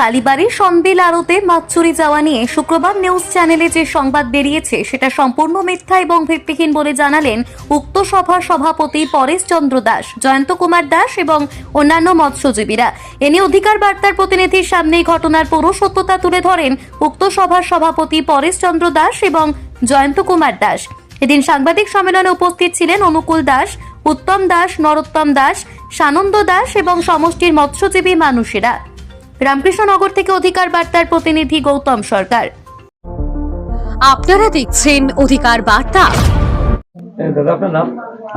কালীবাড়ির সন্দিল আড়তে মাছ চুরি যাওয়া নিয়ে শুক্রবার নিউজ চ্যানেলে যে সংবাদ বেরিয়েছে, সেটা সম্পূর্ণ মিথ্যা এবং ভিত্তিহীন বলে জানালেন উক্ত সভার সভাপতি পরেশ চন্দ্র দাস, জয়ন্ত কুমার দাস এবং অন্যান্য মৎস্যজীবীরা। এ নিয়ে অধিকার বার্তার প্রতিনিধির সামনেই ঘটনার পুরো সত্যতা তুলে ধরেন উক্ত সভার সভাপতি পরেশ চন্দ্র দাস এবং জয়ন্ত কুমার দাস। এদিন সাংবাদিক সম্মেলনে উপস্থিত ছিলেন অনুকূল দাস, উত্তম দাস, নরোত্তম দাস, সানন্দ দাস এবং সমষ্টির মৎস্যজীবী মানুষেরা। রামকৃষ্ণনগর থেকে অধিকার বার্তার প্রতিনিধি গৌতম সরকার। আপনারা দেখছেন অধিকার বার্তা। দাদা আপনার নাম?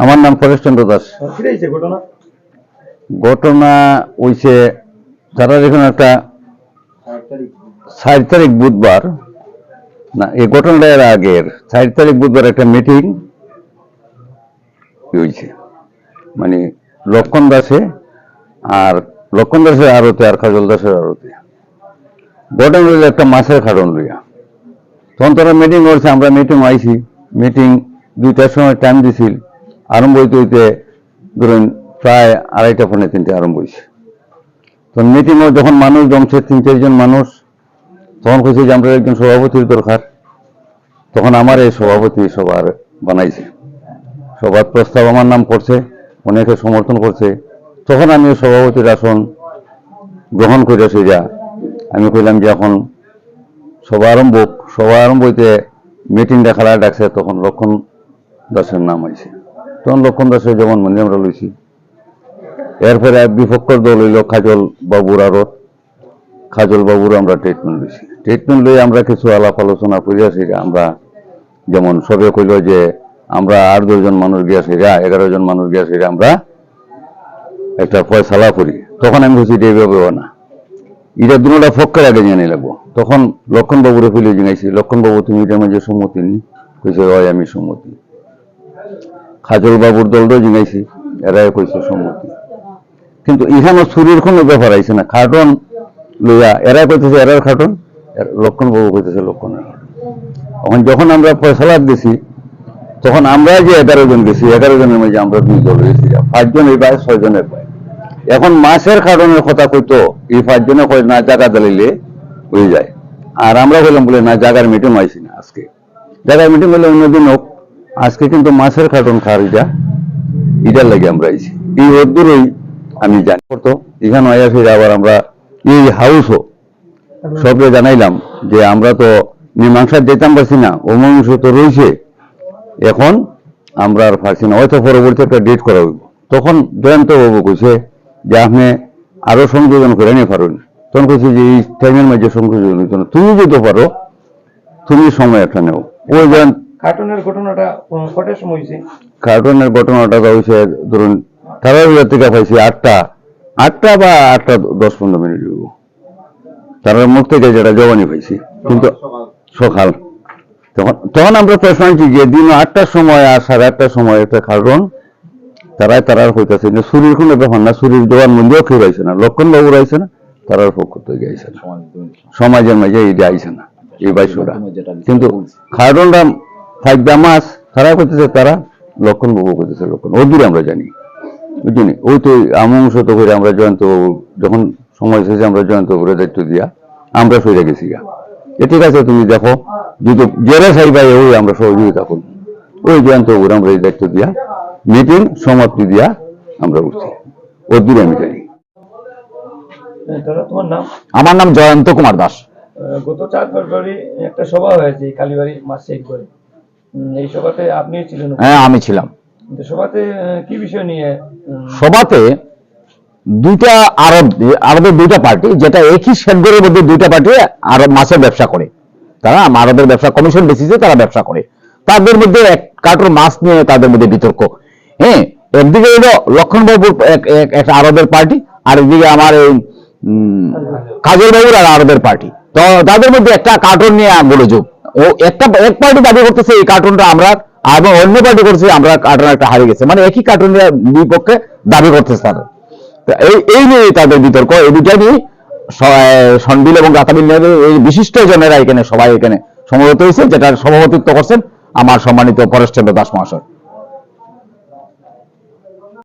আমার নাম পরেশচন্দ্র দাস। ঘটনা? ঘটনা হইছে তারা দেখুন একটা ষাট তারিখ বুধবার না এই ঘটনাটা এর আগের ষাট তারিখ বুধবার একটা মিটিং হয়েছে মানে লক্ষণ দাসে আর লক্ষণ দাসের আরতে আর কাজল দাসের আরতে। ঘটনা হইল একটা মাছের খাটন লইয়া। তখন তারা মিটিং করছে আমরা মিটিং আইছি। মিটিং দুইটার সময় টাইম দিছিল। আরম্ভ হইতে হইতে ধরুন প্রায় আড়াইটা, পৌনে তিনটে আরম্ভ হয়েছে তো মিটিংও যখন মানুষ জমছে তিন চারজন মানুষ, তখন কইছে যে আমরা একজন সভাপতির দরকার। তখন আমার এই সভাপতি সবার বানাইছে। সবার প্রস্তাব আমার নাম করছে, অনেকে সমর্থন করছে। তখন আমি সভাপতির আসন গ্রহণ করে যা। আমি কইলাম যে এখন সভা আরম্ভ। সভা আরম্ভ হইতে মিটিংটা খেলা ডাকছে, তখন লক্ষণ দাসের নাম আইছে। তখন লক্ষণ দাসের যেমন মনে আমরা লইছি। এরপরে এক বিপক্ষর দল হইল খাজল বাবুর আরত খাজল বাবুর আমরা ট্রিটমেন্ট লইছি। ট্রিটমেন্ট লই আমরা কিছু আলাপ আলোচনা করিয়াছি আমরা যেমন সবে কইল যে আমরা আট দশজন মানুষ গিয়াছি এগারো জন মানুষ গিয়াছি আমরা একটা ফয়সালা করি। তখন আমি বলছি যে এইভাবে না। এটা দুটা ফক্কের আগে জানি লাগবো তখন লক্ষণ বাবুরে ফেলে জিঙাইছি লক্ষণ বাবু তুমি এটার মাঝে সম্মতি নি কইছে, হয়, আমি সম্মতি। খাজল বাবুর দলটাও জিঙাইছি এরাই কইছে সম্মতি। কিন্তু ইহানো চুরির কোনো ব্যাপার আইছে না, খাটন লইয়া এরাই কইতেছে, এরার খাটন? এর- লক্ষণ বাবু কইতেছে, লক্ষণের এখন যখন আমরা ফয়সালা দিছি, তখন আমরা যে এগারো জন গেছি, এগারো জনের মধ্যে আমরা দুই দল গেছি পাঁচজন এই পায় ছয় জনের পায় এখন মাছের কারণের কথা কইতো, এই পাঁচজনে কয় না জায়গা দিলে হয়ে যায়। আর আমরা বললাম বলে, না জায়গার মিটিং আইছি না আজকে। জায়গার মিটিং হলে অন্যদিন হোক, আজকে কিন্তু মাছের কার্টন খাওয়ার যা এটার লাগে আমরা আইছি। এই রোদ্দুরই আমি জানি। করতো এখানে আইসি আবার আমরা এই হাউসও সবকে জানাইলাম যে আমরা তো মীমাংসার যেতাম পারছি না অমীমাংস তো রয়েছে এখন আমরা আর পারছি না, হয়তো পরবর্তী একটা ডেট করা হইব। তখন জয়ন্ত বাবু কইছে যে আপনি আরও সংযোজন করে নিয়ে পারুন তখন কইছে যে এই টাইমের মাঝে সংযোজন হইতো না। তুমি যদি পারো তুমি সময় একটা নেও। ওই জয়ন্ত কার্টুনের ঘটনাটা কটার সময় হয়েছে কার্টুনের ঘটনাটা তো হয়েছে ধরুন তারাবিয়ার থেকে পাইছি আটটা। আটটা বা আটটা দশ পনেরো মিনিট হইব। তার মুখ থেকে যেটা জবানি পাইছি। কিন্তু সকাল তখন তখন আমরা প্রশ্ন আনছি যে দিন আটটার সময় আর সাড়ে আটটার সময় একটা কার্টুন তারাই তারার হইতেছে যে শরীর কোনো ব্যাপার না শরীর জবান মন্দিরও খেয়ে আইছে না লক্ষণ বাবুর আইছে না তারার পক্ষ থেকে আইছে না। সমাজের মাঝে এইটা আইছে না এই বাইশটা। কিন্তু খারডনটা থাকবে মাস তারা করতেছে তারা লক্ষণ বাবু করতেছে লক্ষণ। ও দূরে আমরা জানি বুঝলি? ওই তো আমংশ তো করে আমরা জয়ন্ত বাবু যখন সময় শেষে আমরা জয়ন্ত বাবুর দায়িত্ব দিয়া আমরা সরে গেছি গা। এ ঠিক আছে তুমি দেখো যদি জেরা সাইবাই ওই আমরা সহযোগিতা করব। ওই জয়ন্ত আমরা এই দায়িত্ব দিয়া মিটিং সমাপ্তি দিয়া আমরা উঠছি। ও দূরে আমি জানি দাদা তোমার নাম? আমার নাম জয়ন্ত কুমার দাস। গত চার ফেব্রুয়ারি একটা সভা হয়েছে কালীবাড়ি মাছ চেক করে এই সভাতে আপনিও ছিলেন হ্যাঁ আমি ছিলাম। সভাতে কি বিষয় নিয়ে সভাতে দুইটা আরব আরবের দুইটা পার্টি যেটা একই সেক্টরের মধ্যে দুইটা পার্টি আরব মাছের ব্যবসা করে। তারা আরবের ব্যবসা কমিশন বেসিসে তারা ব্যবসা করে। তাদের মধ্যে এক কার্টুন মাছ নিয়ে তাদের মধ্যে বিতর্ক। হ্যাঁ একদিকে হলো লক্ষণবাবুর এক- এক- একটা আরবের পার্টি, আর একদিকে আমার এই কাজল বাবুর আর আরবের পার্টি। তো তাদের মধ্যে একটা কার্টুন নিয়ে গোলযোগ ও একটা, এক পার্টি দাবি করতেছে এই কার্টুনটা আমরা, এবং অন্য পার্টি করছে আমরা কার্টুন একটা হারিয়ে গেছে। মানে একই কার্টুন দুই পক্ষে দাবি করতেছে তারা। এই এই নিয়ে তাদের বিতর্ক, এই দুটা নিয়ে সন্ডিল এবং গাতাবিল এই বিশিষ্ট জনেরা এখানে, সবাই এখানে সমবেত হয়েছে যেটার সভাপতিত্ব করছেন আমার সম্মানিত পরেশচন্দ্র দাস মহাশয়।